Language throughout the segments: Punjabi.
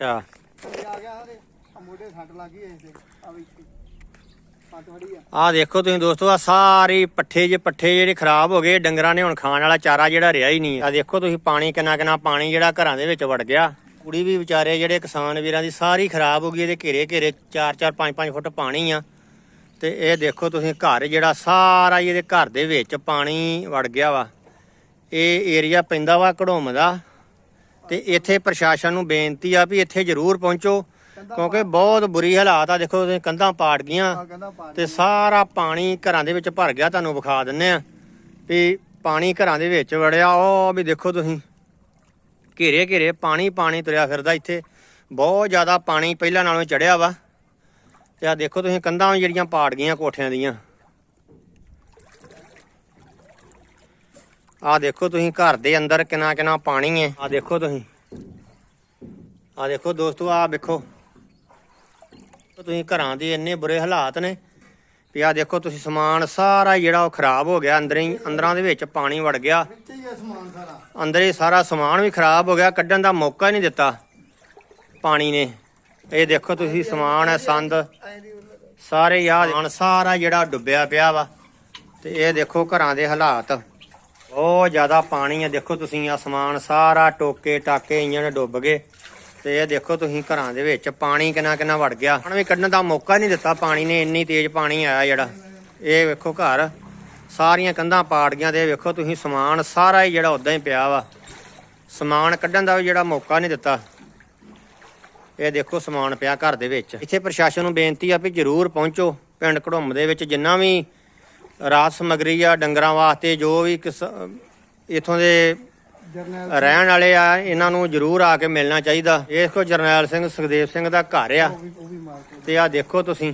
ਅੱਛਾ। ਆ ਗਿਆ ਸਾਰੇ ਆ ਮੋਢੇ ਸੱਟ ਲੱਗ ਗਈ ਇਸ ਤੇ। ਆ ਵੀ ਇੱਥੇ ਸੱਟ ਵੜੀ ਆ। ਆਹ ਦੇਖੋ ਤੁਸੀਂ ਦੋਸਤੋ ਆ ਸਾਰੇ ਪੱਠੇ ਜੇ ਪੱਠੇ ਜਿਹੜੇ ਖਰਾਬ ਹੋ ਗਏ ਡੰਗਰਾਂ ਨੇ ਹੁਣ ਖਾਣ ਵਾਲਾ ਚਾਰਾ ਜਿਹੜਾ ਰਿਹਾ ਹੀ ਨਹੀਂ। ਆ ਦੇਖੋ ਤੁਸੀਂ ਪਾਣੀ ਕਿੰਨਾ ਕਿੰਨਾ ਪਾਣੀ ਜਿਹੜਾ ਘਰਾਂ ਦੇ ਵਿੱਚ ਵੜ ਗਿਆ। ਕੁੜੀ ਵੀ ਵਿਚਾਰੇ ਜਿਹੜੇ ਕਿਸਾਨ ਵੀਰਾਂ ਦੀ ਸਾਰੀ ਖਰਾਬ ਹੋ ਗਈ ਇਹਦੇ ਘੇਰੇ ਘੇਰੇ 4 4 5 5 ਫੁੱਟ ਪਾਣੀ ਆ। ਤੇ ਇਹ ਦੇਖੋ ਤੁਸੀਂ ਘਰ ਜਿਹੜਾ ਸਾਰਾ ਹੀ ਇਹਦੇ ਘਰ ਦੇ ਵਿੱਚ ਪਾਣੀ ਵੜ ਗਿਆ ਵਾ। ਇਹ ਏਰੀਆ ਪੈਂਦਾ ਵਾ ਘੜੋਮ ਦਾ। ਤੇ ਇੱਥੇ ਪ੍ਰਸ਼ਾਸਨ ਨੂੰ ਬੇਨਤੀ ਆ ਵੀ ਇੱਥੇ ਜ਼ਰੂਰ ਪਹੁੰਚੋ ਕਿਉਂਕਿ ਬਹੁਤ ਬੁਰੀ ਹਾਲਾਤ ਆ ਦੇਖੋ ਤੁਸੀਂ ਕੰਧਾਂ ਪਾੜ ਗਈਆਂ ਤੇ ਸਾਰਾ ਪਾਣੀ ਘਰਾਂ ਦੇ ਵਿੱਚ ਭਰ ਗਿਆ ਤੁਹਾਨੂੰ ਵਿਖਾ ਦਿੰਨੇ ਆ ਵੀ ਪਾਣੀ ਘਰਾਂ ਦੇ ਵਿੱਚ ਵੜਿਆ ਉਹ ਵੀ ਦੇਖੋ ਤੁਸੀਂ ਘੇਰੇ ਘੇਰੇ ਪਾਣੀ ਪਾਣੀ ਤੁਰਿਆ ਫਿਰਦਾ ਇੱਥੇ। ਬਹੁਤ ਜ਼ਿਆਦਾ ਪਾਣੀ ਪਹਿਲਾਂ ਨਾਲੋਂ ਚੜਿਆ ਵਾ। ਤੇ ਆ ਦੇਖੋ ਤੁਸੀਂ ਕੰਧਾਂ ਜਿਹੜੀਆਂ ਪਾੜ ਗਈਆਂ ਕੋਠਿਆਂ ਦੀਆਂ। ਆ ਦੇਖੋ ਤੁਸੀਂ ਘਰ ਦੇ ਅੰਦਰ ਕਿੰਨਾ ਕਿੰਨਾ ਪਾਣੀ ਹੈ। ਆ ਦੇਖੋ ਤੁਸੀਂ। ਆ ਦੇਖੋ ਦੋਸਤੋ ਆ ਵੇਖੋ। ਤੁਸੀਂ ਘਰਾਂ ਦੇ ਇੰਨੇ ਬੁਰੇ ਹਾਲਾਤ ਨੇ ਵੀ ਆ ਦੇਖੋ ਤੁਸੀਂ ਸਮਾਨ ਸਾਰਾ ਜਿਹੜਾ ਉਹ ਖਰਾਬ ਹੋ ਗਿਆ। ਅੰਦਰ ਹੀ ਅੰਦਰਾਂ ਦੇ ਵਿੱਚ ਪਾਣੀ ਵੜ ਗਿਆ। ਅੰਦਰ ਹੀ ਸਾਰਾ ਸਮਾਨ ਵੀ ਖਰਾਬ ਹੋ ਗਿਆ। ਕੱਢਣ ਦਾ ਮੌਕਾ ਹੀ ਨਹੀਂ ਦਿੱਤਾ ਪਾਣੀ ਨੇ। ਇਹ ਦੇਖੋ ਤੁਸੀਂ ਸਮਾਨ ਹੈ ਸੰਦ। ਸਾਰੇ ਯਾਦ ਸਾਰਾ ਜਿਹੜਾ ਡੁੱਬਿਆ ਪਿਆ ਵਾ। ਤੇ ਇਹ ਦੇਖੋ ਘਰਾਂ ਦੇ ਹਾਲਾਤ। ਬਹੁਤ ਜ਼ਿਆਦਾ ਪਾਣੀ ਆ। ਦੇਖੋ ਤੁਸੀਂ ਆ ਸਮਾਨ ਸਾਰਾ ਟੋਕੇ ਟਾਕੇ ਇੰਜਣ ਡੁੱਬ ਗਏ। ਤੇ ਇਹ ਦੇਖੋ ਤੁਸੀਂ ਘਰਾਂ ਦੇ ਵਿੱਚ ਪਾਣੀ ਕਿੰਨਾ ਕਿੰਨਾ ਵੜ ਗਿਆ। ਹੁਣ ਵੀ ਕੱਢਣ ਦਾ ਮੌਕਾ ਨਹੀਂ ਦਿੱਤਾ ਪਾਣੀ ਨੇ। ਇੰਨੀ ਤੇਜ਼ ਪਾਣੀ ਆਇਆ ਜਿਹੜਾ। ਇਹ ਵੇਖੋ ਘਰ। ਸਾਰੀਆਂ ਕੰਧਾਂ ਪਾੜ ਗਈਆਂ ਤੇ ਇਹ ਵੇਖੋ ਤੁਸੀਂ ਸਮਾਨ ਸਾਰਾ ਹੀ ਜਿਹੜਾ ਉਦਾਂ ਹੀ ਪਿਆ ਵਾ। ਸਮਾਨ ਕੱਢਣ ਦਾ ਵੀ ਜਿਹੜਾ ਮੌਕਾ ਨਹੀਂ ਦਿੱਤਾ। ਇਹ ਦੇਖੋ ਸਮਾਨ ਪਿਆ ਘਰ ਦੇ ਵਿੱਚ। ਇੱਥੇ ਪ੍ਰਸ਼ਾਸਨ ਨੂੰ ਬੇਨਤੀ ਆ ਵੀ ਜਰੂਰ ਪਹੁੰਚੋ। ਪਿੰਡ ਘੜੁੰਮ ਦੇ ਵਿੱਚ ਜਿੰਨਾ ਵੀ ਰਾਤ ਸਮਗਰੀ ਆ, ਡੰਗਰਾਂ ਵਾਸਤੇ ਜੋ ਵੀ ਕਿਸ ਇਥੋਂ ਦੇ ਰਹਿਣ ਵਾਲੇ ਆ, ਇਹਨਾਂ ਨੂੰ ਜਰੂਰ ਆ ਕੇ ਮਿਲਣਾ ਚਾਹੀਦਾ। ਇਹ ਕੋ ਜਰਨੈਲ ਸਿੰਘ, ਸੁਖਦੇਵ ਸਿੰਘ ਦਾ ਘਰ ਆ। ਉਹ ਵੀ ਤੇ ਆ ਦੇਖੋ ਤੁਸੀਂ,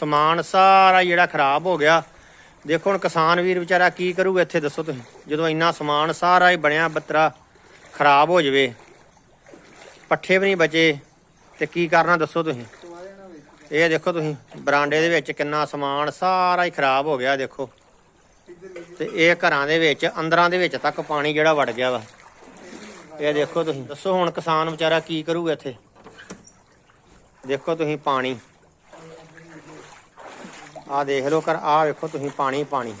ਸਮਾਨ ਸਾਰਾ ਜਿਹੜਾ ਖਰਾਬ ਹੋ ਗਿਆ। ਦੇਖੋ ਹੁਣ ਕਿਸਾਨ ਵੀਰ ਵਿਚਾਰਾ ਕੀ ਕਰੂਗਾ, ਇੱਥੇ ਦੱਸੋ ਤੁਸੀਂ। ਜਦੋਂ ਇੰਨਾ ਸਮਾਨ ਸਾਰਾ ਹੀ ਬਣਿਆ, ਬੱਤਰਾ ਖਰਾਬ ਹੋ ਜਵੇ। ਪੱਠੇ ਵੀ ਨਹੀਂ ਬਚੇ। ਤੇ ਕੀ ਕਰਨਾ, ਦੱਸੋ ਤੁਸੀਂ। ਇਹ ਦੇਖੋ ਤੁਸੀਂ ਬਰਾਂਡੇ ਦੇ ਵਿੱਚ ਕਿੰਨਾ ਸਮਾਨ ਸਾਰਾ ਹੀ ਖਰਾਬ ਹੋ ਗਿਆ ਦੇਖੋ। ਤੇ ਇਹ ਘਰਾਂ ਦੇ ਵਿੱਚ ਅੰਦਰਾਂ ਦੇ ਵਿੱਚ ਤੱਕ ਪਾਣੀ ਜਿਹੜਾ ਵੜ ਗਿਆ ਵਾ। ਇਹ ਦੇਖੋ ਤੁਸੀਂ ਦੱਸੋ ਹੁਣ ਕਿਸਾਨ ਵਿਚਾਰਾ ਕੀ ਕਰੂਗਾ ਇੱਥੇ? ਦੇਖੋ ਤੁਸੀਂ ਪਾਣੀ। ਆਹ ਦੇਖ ਲਓ ਕਰ ਆਹ ਵੇਖੋ ਤੁਸੀਂ ਪਾਣੀ ਪਾਣੀ।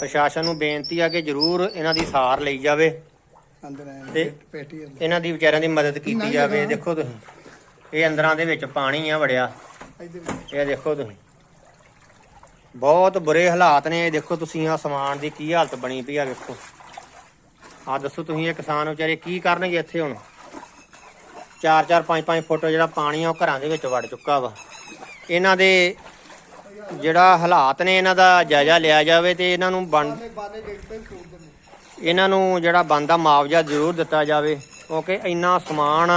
ਪ੍ਰਸ਼ਾਸਨ ਨੂੰ ਬੇਨਤੀ ਆ ਕਿ ਜਰੂਰ ਇਹਨਾਂ ਦੀ ਸਾਰ ਲਈ ਜਾਵੇ। ਤੇ- ਇਹਨਾਂ ਦੀ ਵਿਚਾਰਿਆਂ ਦੀ ਮਦਦ ਕੀਤੀ ਜਾਵੇ ਦੇਖੋ ਤੁਸੀਂ। ਇਹ ਅੰਦਰਾਂ ਦੇ ਵਿੱਚ ਪਾਣੀ ਆ ਵੜਿਆ। ਇਹ ਦੇਖੋ ਤੁਸੀਂ। ਬਹੁਤ ਬੁਰੇ ਹਾਲਾਤ ਨੇ। ਇਹ ਦੇਖੋ ਤੁਸੀਂ ਆ ਸਮਾਨ ਦੀ ਕੀ ਹਾਲਤ ਬਣੀ ਪਈ ਆ ਵੇਖੋ। ਆ ਦੱਸੋ ਤੁਸੀਂ ਇਹ ਕਿਸਾਨ ਵਿਚਾਰੇ ਕੀ ਕਰਨਗੇ ਇੱਥੇ ਹੁਣ? 4-4 5-5 ਫੁੱਟ ਜਿਹੜਾ ਪਾਣੀ ਆ ਉਹ ਘਰਾਂ ਦੇ ਵਿੱਚ ਵੜ ਚੁੱਕਾ ਵਾ। ਇਹਨਾਂ ਦੇ ਜਿਹੜਾ ਹਾਲਾਤ ਨੇ ਇਹਨਾਂ ਦਾ ਜਾਇਜ਼ਾ ਲਿਆ ਜਾਵੇ ਤੇ ਇਹਨਾਂ ਨੂੰ ਬਣ ਇਹਨਾਂ ਨੂੰ ਜਿਹੜਾ ਬੰਦਾ ਮੁਆਵਜ਼ਾ ਜ਼ਰੂਰ ਦਿੱਤਾ ਜਾਵੇ। ਕਿਉਂਕਿ ਇੰਨਾ ਸਮਾਨ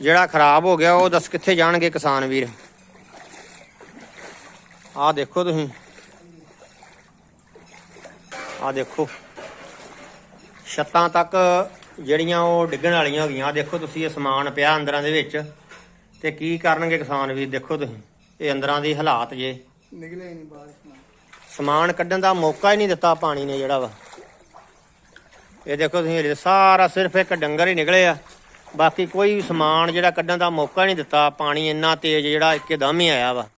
ਜਿਹੜਾ ਖਰਾਬ ਹੋ ਗਿਆ ਉਹ ਦੱਸ ਕਿੱਥੇ ਜਾਣਗੇ ਕਿਸਾਨ ਵੀਰ? ਆਹ ਦੇਖੋ ਤੁਸੀਂ। ਆਹ ਦੇਖੋ। ਛੱਤਾਂ ਤੱਕ ਜਿਹੜੀਆਂ ਉਹ ਡਿੱਗਣ ਵਾਲੀਆਂ ਹੋ ਗਈਆਂ। ਆਹ ਦੇਖੋ ਤੁਸੀਂ ਇਹ ਸਮਾਨ ਪਿਆ ਅੰਦਰਾਂ ਦੇ ਵਿੱਚ। ਤੇ ਕੀ ਕਰਨਗੇ ਕਿਸਾਨ ਵੀਰ ਦੇਖੋ ਤੁਸੀਂ। ਇਹ ਅੰਦਰਾਂ ਦੀ ਹਾਲਾਤ ਜੇ। ਨਿਕਲੇ ਨਹੀਂ ਬਾਹਰ ਸਮਾਨ। ਕੱਢਣ ਦਾ ਮੌਕਾ ਹੀ ਨਹੀਂ ਦਿੱਤਾ ਪਾਣੀ ਨੇ ਜਿਹੜਾ ਵਾ। ਇਹ ਦੇਖੋ ਤੁਸੀਂ ਸਾਰਾ ਸਿਰਫ ਇੱਕ ਡੰਗਰ ਹੀ ਨਿਕਲੇ ਆ। ਬਾਕੀ ਕੋਈ ਵੀ ਸਮਾਨ ਜਿਹੜਾ ਕੱਢਣ ਦਾ ਮੌਕਾ ਨਹੀਂ ਦਿੱਤਾ, ਪਾਣੀ ਇੰਨਾ ਤੇਜ਼ ਜਿਹੜਾ ਇੱਕਦਮ ਹੀ ਆਇਆ ਵਾ।